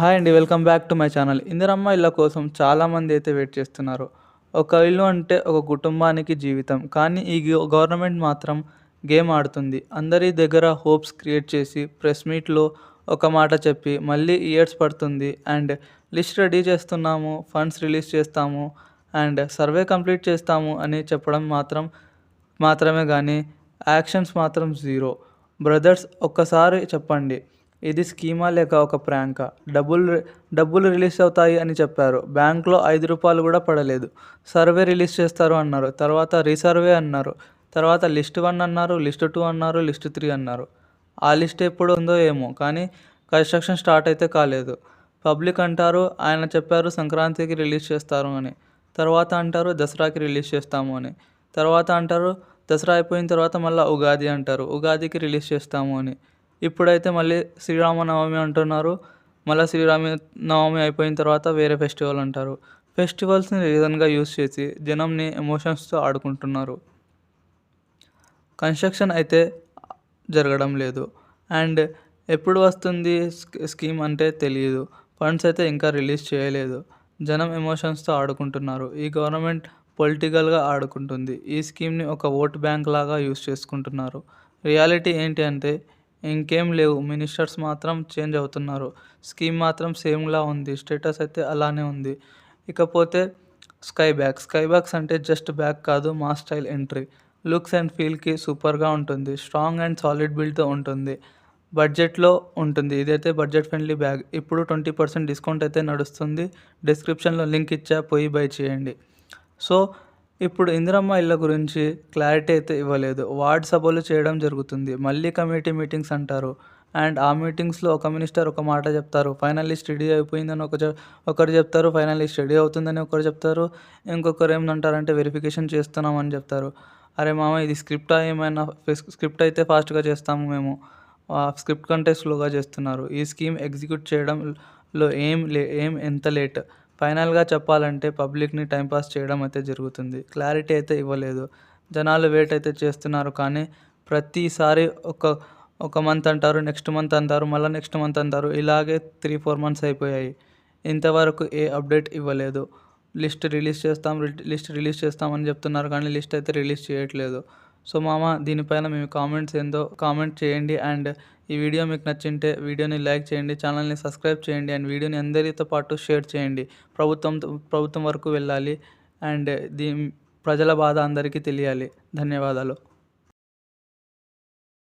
Hi అండి welcome back to my channel. Indiramma ఇళ్ళ కోసం చాలామంది అయితే వెయిట్ చేస్తున్నారు. ఒక ఇల్లు అంటే ఒక కుటుంబానికి జీవితం కానీ ఈ గవర్నమెంట్ మాత్రం గేమ్ ఆడుతుంది. అందరి దగ్గర హోప్స్ క్రియేట్ చేసి ప్రెస్ మీట్లో ఒక మాట చెప్పి మళ్ళీ ఇయర్స్ పడుతుంది అండ్ లిస్ట్ రెడీ చేస్తున్నాము ఫండ్స్ రిలీజ్ చేస్తాము అండ్ సర్వే కంప్లీట్ చేస్తాము అని చెప్పడం మాత్రం మాత్రమే కానీ యాక్షన్స్ మాత్రం జీరో. బ్రదర్స్ ఒక్కసారి చెప్పండి ఇది స్కీమా లేక ఒక ప్రాంకా? డబ్బులు రి- డబ్బులు రిలీజ్ అవుతాయి అని చెప్పారు. బ్యాంక్లో ఐదు రూపాయలు కూడా పడలేదు. సర్వే రిలీజ్ చేస్తారు అన్నారు. తర్వాత రీసర్వే అన్నారు. తర్వాత లిస్ట్ వన్ అన్నారు లిస్ట్ టూ అన్నారు లిస్ట్ త్రీ అన్నారు. ఆ లిస్ట్ ఎప్పుడు ఉందో ఏమో కానీ కన్స్ట్రక్షన్ స్టార్ట్ అయితే కాలేదు. పబ్లిక్ అంటారు ఆయన చెప్పారు సంక్రాంతికి రిలీజ్ చేస్తారు అని. తర్వాత అంటారు దసరాకి రిలీజ్ చేస్తాము అని. తర్వాత అంటారు దసరా అయిపోయిన తర్వాత మళ్ళీ ఉగాది అంటారు. ఉగాదికి రిలీజ్ చేస్తాము అని. ఇప్పుడైతే మళ్ళీ శ్రీరామనవమి అంటున్నారు. మళ్ళీ శ్రీరామ నవమి అయిపోయిన తర్వాత వేరే ఫెస్టివల్ అంటారు. ఫెస్టివల్స్ని రీజన్గా యూస్ చేసి జనంని ఎమోషన్స్తో ఆడుకుంటున్నారు. కన్స్ట్రక్షన్ అయితే జరగడం లేదు. అండ్ ఎప్పుడు వస్తుంది స్కీమ్ అంటే తెలియదు ఫండ్స్ అయితే ఇంకా రిలీజ్ చేయలేదు. జనం ఎమోషన్స్తో ఆడుకుంటున్నారు. ఈ గవర్నమెంట్ పొలిటికల్గా ఆడుకుంటుంది. ఈ స్కీమ్ని ఒక ఓట్ బ్యాంక్ లాగా యూస్ చేసుకుంటున్నారు. రియాలిటీ ఏంటి అంటే ఇంకేం లేవు. మినిస్టర్స్ మాత్రం చేంజ్ అవుతున్నారు. స్కీమ్ మాత్రం సేమ్లా ఉంది. స్టేటస్ అయితే అలానే ఉంది. ఇకపోతే స్కై బ్యాగ్ స్కై బ్యాగ్స్ అంటే జస్ట్ బ్యాగ్ కాదు మా స్టైల్ ఎంట్రీ. లుక్స్ అండ్ ఫీల్కి సూపర్గా ఉంటుంది. స్ట్రాంగ్ అండ్ సాలిడ్ బిల్డ్తో ఉంటుంది. బడ్జెట్లో ఉంటుంది. ఇదైతే బడ్జెట్ ఫ్రెండ్లీ బ్యాగ్. ఇప్పుడు ట్వంటీ పర్సెంట్ డిస్కౌంట్ అయితే నడుస్తుంది. డిస్క్రిప్షన్లో లింక్ ఇచ్చా పోయి బై చేయండి. సో ఇప్పుడు ఇందిరమ్మ ఇళ్ళ గురించి క్లారిటీ అయితే ఇవ్వలేదు. వార్డ్ సభలు చేయడం జరుగుతుంది. మళ్ళీ కమిటీ మీటింగ్స్ అంటారు. అండ్ ఆ మీటింగ్స్లో ఒక మినిస్టర్ ఒక మాట చెప్తారు. ఫైనల్లీ స్టడీ అయిపోయిందని ఒక ఒకరు చెప్తారు. ఫైనల్లీ స్టడీ అవుతుందని ఒకరు చెప్తారు. ఇంకొకరు ఏమంటారంటే వెరిఫికేషన్ చేస్తున్నామని చెప్తారు. అరే మామ ఇది స్క్రిప్ట్ ఏమైనా స్క్రిప్ట్ అయితే ఫాస్ట్గా చేస్తాము మేము. ఆ స్క్రిప్ట్ కంటే స్లోగా చేస్తున్నారు. ఈ స్కీమ్ ఎగ్జిక్యూట్ చేయడంలో ఏం లే ఏం ఎంత లేట్? ఫైనల్గా చెప్పాలంటే పబ్లిక్ని టైంపాస్ చేయడం అయితే జరుగుతుంది. క్లారిటీ అయితే ఇవ్వలేదు. జనాలు వెయిట్ అయితే చేస్తున్నారు కానీ ప్రతిసారి ఒక ఒక మంత్ అంటారు నెక్స్ట్ మంత్ అంటారు మళ్ళీ నెక్స్ట్ మంత్ అంటారు ఇలాగే త్రీ ఫోర్ మంత్స్ అయిపోయాయి. ఇంతవరకు ఏ అప్డేట్ ఇవ్వలేదు. లిస్ట్ రిలీజ్ చేస్తాం లిస్ట్ రిలీజ్ చేస్తామని చెప్తున్నారు కానీ లిస్ట్ అయితే రిలీజ్ చేయట్లేదు. సో మామ దీనిపైన మేము కామెంట్స్ ఏందో కామెంట్ చేయండి అండ్ ఈ వీడియో మీకు నచ్చింటే వీడియోని లైక్ చేయండి ఛానల్ని సబ్స్క్రైబ్ చేయండి అండ్ వీడియోని అందరితో పాటు షేర్ చేయండి. ప్రభుత్వం ప్రభుత్వం వరకు వెళ్ళాలి అండ్ దీ ప్రజల బాధ అందరికీ తెలియాలి. ధన్యవాదాలు.